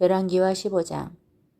열왕기와 15장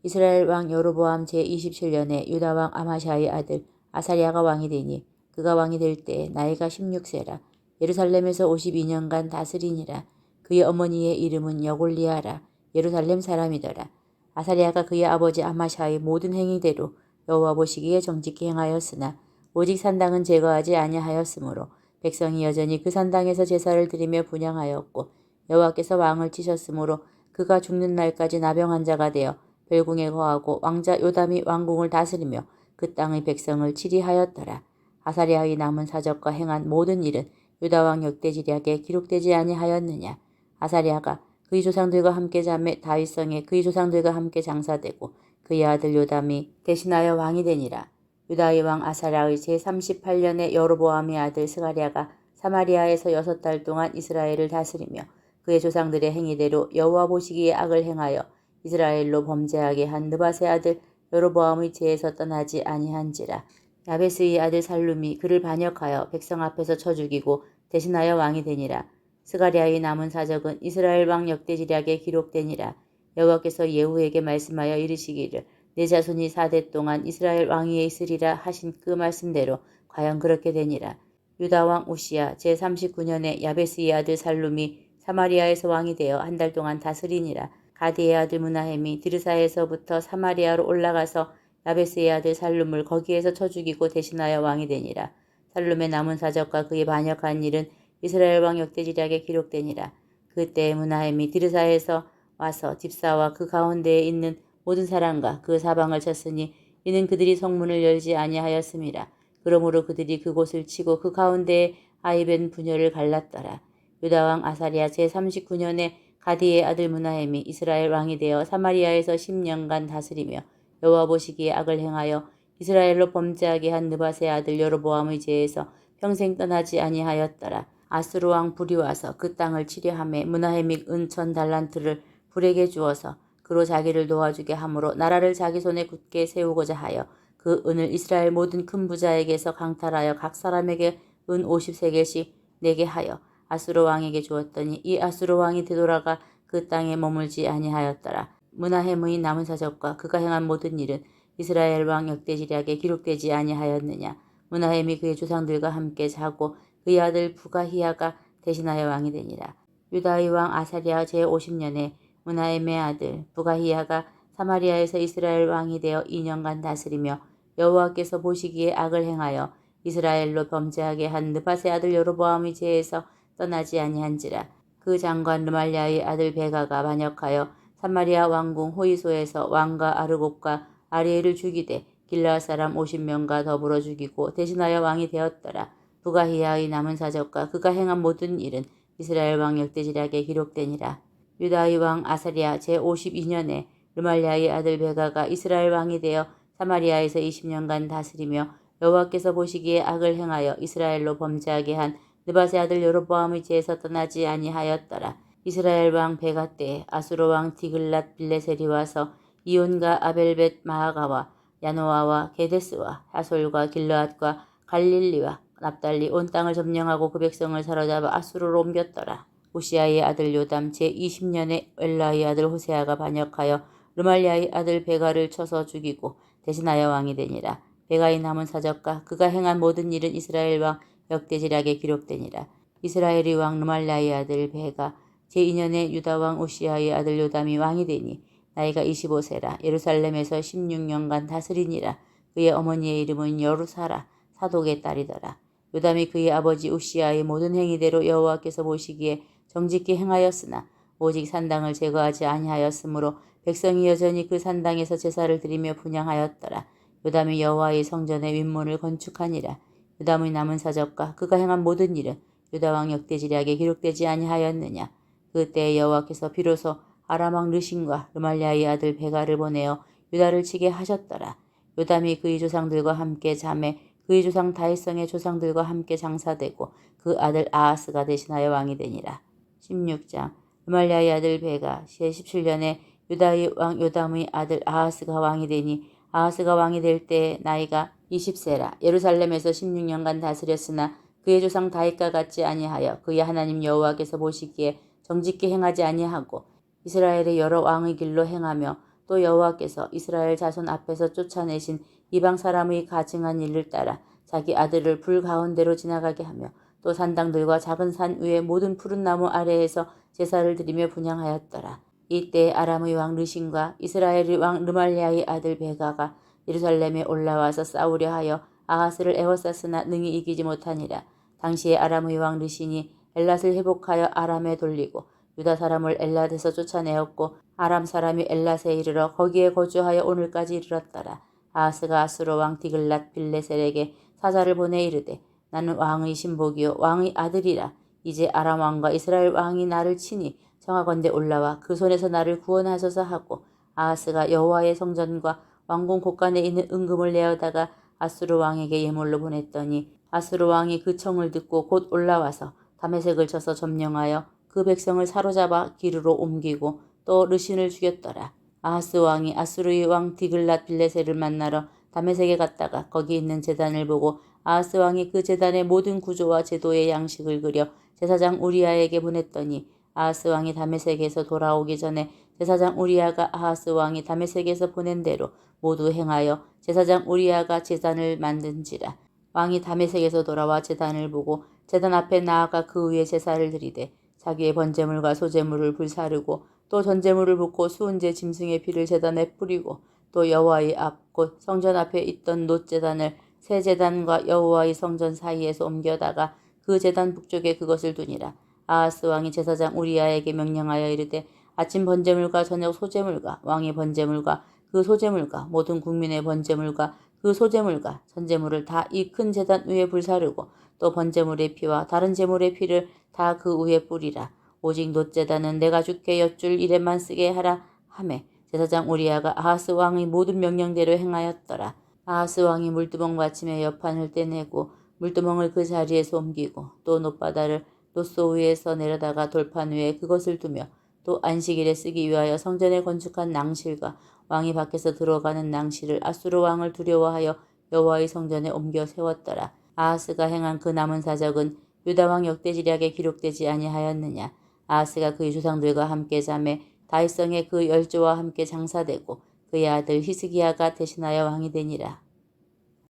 이스라엘 왕 여로보암 제27년에 유다 왕 아마샤의 아들 아사리아가 왕이 되니 그가 왕이 될 때 나이가 16세라. 예루살렘에서 52년간 다스리니라. 그의 어머니의 이름은 여골리아라. 예루살렘 사람이더라. 아사리아가 그의 아버지 아마샤의 모든 행위대로 여호와 보시기에 정직히 행하였으나 오직 산당은 제거하지 아니하였으므로 백성이 여전히 그 산당에서 제사를 드리며 분양하였고 여호와께서 왕을 치셨으므로 그가 죽는 날까지 나병 환자가 되어 별궁에 거하고 왕자 요담이 왕궁을 다스리며 그 땅의 백성을 치리하였더라. 아사리아의 남은 사적과 행한 모든 일은 유다 왕 역대지략에 기록되지 아니하였느냐. 아사리아가 그의 조상들과 함께 잠에 다윗성에 그의 조상들과 함께 장사되고 그의 아들 요담이 대신하여 왕이 되니라. 유다의 왕 아사랴의 제38년에 여로보암의 아들 스가리아가 사마리아에서 여섯 달 동안 이스라엘을 다스리며 그의 조상들의 행위대로 여호와 보시기에 악을 행하여 이스라엘로 범죄하게 한 느바세 아들 여로보암의 죄에서 떠나지 아니한지라. 야베스의 아들 살룸이 그를 반역하여 백성 앞에서 쳐 죽이고 대신하여 왕이 되니라. 스가리아의 남은 사적은 이스라엘 왕 역대지략에 기록되니라. 여호와께서 예후에게 말씀하여 이르시기를 내 자손이 사대 동안 이스라엘 왕위에 있으리라 하신 그 말씀대로 과연 그렇게 되니라. 유다 왕 우시야 제39년에 야베스의 아들 살룸이 사마리아에서 왕이 되어 한 달 동안 다스리니라. 가디의 아들 무나햄이 드르사에서부터 사마리아로 올라가서 야베스의 아들 살룸을 거기에서 쳐 죽이고 대신하여 왕이 되니라. 살룸의 남은 사적과 그의 반역한 일은 이스라엘 왕 역대지략에 기록되니라. 그때 무나햄이 드르사에서 와서 집사와 그 가운데에 있는 모든 사람과 그 사방을 쳤으니 이는 그들이 성문을 열지 아니하였음이라. 그러므로 그들이 그곳을 치고 그 가운데에 아이벤 부녀를 갈랐더라. 유다왕 아사리아 제39년에 가디의 아들 무나햄이 이스라엘 왕이 되어 사마리아에서 10년간 다스리며 여호와 보시기에 악을 행하여 이스라엘로 범죄하게 한 느바세 아들 여로보암의 죄에서 평생 떠나지 아니하였더라. 아스루 왕 불이 와서 그 땅을 치려함에 무나햄이 은천 달란트를 불에게 주어서 그로 자기를 도와주게 함으로 나라를 자기 손에 굳게 세우고자 하여 그 은을 이스라엘 모든 큰 부자에게서 강탈하여 각 사람에게 은 50세겔씩 내게 하여 아수르 왕에게 주었더니 이 아수르 왕이 되돌아가 그 땅에 머물지 아니하였더라. 문하햄의 남은 사적과 그가 행한 모든 일은 이스라엘 왕 역대지략에 기록되지 아니하였느냐. 문하햄이 그의 조상들과 함께 자고 그의 아들 부가히야가 대신하여 왕이 되니라. 유다의 왕 아사리아 제50년에 문하햄의 아들 부가히야가 사마리아에서 이스라엘 왕이 되어 2년간 다스리며 여호와께서 보시기에 악을 행하여 이스라엘로 범죄하게 한 느바세 아들 여로보암의 죄에서 떠나지 아니한지라 그 장관 르말리아의 아들 베가가 반역하여 사마리아 왕궁 호이소에서 왕과 아르곱과 아리엘을 죽이되 길라 사람 50명과 더불어 죽이고 대신하여 왕이 되었더라. 부가히야의 남은 사적과 그가 행한 모든 일은 이스라엘 왕 역대지략에 기록되니라. 유다의 왕 아사리아 제52년에 르말리아의 아들 베가가 이스라엘 왕이 되어 사마리아에서 20년간 다스리며 여호와께서 보시기에 악을 행하여 이스라엘로 범죄하게 한 느바세 아들 여로보암의 죄에서 떠나지 아니하였더라. 이스라엘 왕 베가 때 아수르 왕 디글랏 빌레셀이 와서 이온과 아벨벳 마하가와 야노아와 게데스와 하솔과 길르앗과 갈릴리와 납달리 온 땅을 점령하고 그 백성을 사로잡아 아수르로 옮겼더라. 우시아의 아들 요담 제20년에 엘라의 아들 호세아가 반역하여 르말리아의 아들 베가를 쳐서 죽이고 대신하여 왕이 되니라. 베가의 남은 사적과 그가 행한 모든 일은 이스라엘 왕 역대지략에 기록되니라. 이스라엘의 왕 르말라의 아들 베가 제2년에 유다 왕 우시아의 아들 요담이 왕이 되니 나이가 25세라 예루살렘에서 16년간 다스리니라. 그의 어머니의 이름은 여루사라 사독의 딸이더라. 요담이 그의 아버지 우시아의 모든 행위대로 여호와께서 보시기에 정직히 행하였으나 오직 산당을 제거하지 아니하였으므로 백성이 여전히 그 산당에서 제사를 드리며 분양하였더라. 요담이 여호와의 성전의 윗문을 건축하니라. 유담의 남은 사적과 그가 행한 모든 일은 유다왕 역대지략에 기록되지 아니하였느냐. 그때 여호와께서 비로소 아람왕 르신과 르말리아의 아들 베가를 보내어 유다를 치게 하셨더라. 요담이 그의 조상들과 함께 잠에 그의 조상 다윗성의 조상들과 함께 장사되고 그 아들 아하스가 대신하여 왕이 되니라. 16장 르말리아의 아들 베가 제 17년에 유다의 왕 요담의 아들 아하스가 왕이 되니 아하스가 왕이 될때 나이가 20세라 예루살렘에서 16년간 다스렸으나 그의 조상 다윗과 같지 아니하여 그의 하나님 여호와께서 보시기에 정직히 행하지 아니하고 이스라엘의 여러 왕의 길로 행하며 또 여호와께서 이스라엘 자손 앞에서 쫓아내신 이방 사람의 가증한 일을 따라 자기 아들을 불 가운데로 지나가게 하며 또 산당들과 작은 산 위의 모든 푸른 나무 아래에서 제사를 드리며 분양하였더라. 이때 아람의 왕 르신과 이스라엘의 왕 르말리아의 아들 베가가 예루살렘에 올라와서 싸우려 하여 아하스를 에워쌌으나 능히 이기지 못하니라. 당시에 아람의 왕 르신이 엘랏을 회복하여 아람에 돌리고 유다 사람을 엘랏에서 쫓아내었고 아람 사람이 엘랏에 이르러 거기에 거주하여 오늘까지 이르렀더라. 아하스가 아수르 왕 디글랏 빌레셀에게 사자를 보내 이르되 나는 왕의 신복이요 왕의 아들이라 이제 아람 왕과 이스라엘 왕이 나를 치니 청하건대 올라와 그 손에서 나를 구원하소서 하고 아하스가 여호와의 성전과 왕궁 곳간에 있는 은금을 내어다가 아수르 왕에게 예물로 보냈더니 아수르 왕이 그 청을 듣고 곧 올라와서 다메색을 쳐서 점령하여 그 백성을 사로잡아 기르로 옮기고 또 르신을 죽였더라. 아하스 왕이 아수르의 왕 디글랏 빌레셀을 만나러 다메색에 갔다가 거기 있는 제단을 보고 아하스 왕이 그 제단의 모든 구조와 제도의 양식을 그려 제사장 우리아에게 보냈더니 아하스 왕이 다메색에서 돌아오기 전에 제사장 우리아가 아하스 왕이 다메색에서 보낸 대로 모두 행하여 제사장 우리아가 제단을 만든지라. 왕이 다메색에서 돌아와 제단을 보고 제단 앞에 나아가 그 위에 제사를 드리되 자기의 번제물과 소제물을 불사르고 또 전제물을 붓고 수은제 짐승의 피를 제단에 뿌리고 또 여호와의 앞 곧 성전 앞에 있던 놋제단을 새 제단과 여호와의 성전 사이에서 옮겨다가 그 제단 북쪽에 그것을 두니라. 아하스 왕이 제사장 우리아에게 명령하여 이르되 아침 번제물과 저녁 소제물과 왕의 번제물과 그 소제물과 모든 국민의 번제물과 그 소제물과 전제물을 다 이큰 제단 위에 불사르고 또 번제물의 피와 다른 제물의 피를 다 그 위에 뿌리라. 오직 놋제단은 내가 주께 여쭐 일에만 쓰게 하라 하매 제사장 우리아가 아하스 왕의 모든 명령대로 행하였더라. 아하스 왕이 물두멍 받침에 여판을 떼내고 물두멍을 그 자리에서 옮기고 또 놋바다를 놋소 위에서 내려다가 돌판 위에 그것을 두며 또 안식일에 쓰기 위하여 성전에 건축한 낭실과 왕이 밖에서 들어가는 낭실을 아수르 왕을 두려워하여 여호와의 성전에 옮겨 세웠더라. 아하스가 행한 그 남은 사적은 유다 왕 역대지략에 기록되지 아니하였느냐. 아하스가 그의 조상들과 함께 잠에 다윗성에 그 열조와 함께 장사되고 그의 아들 히스기야가 대신하여 왕이 되니라.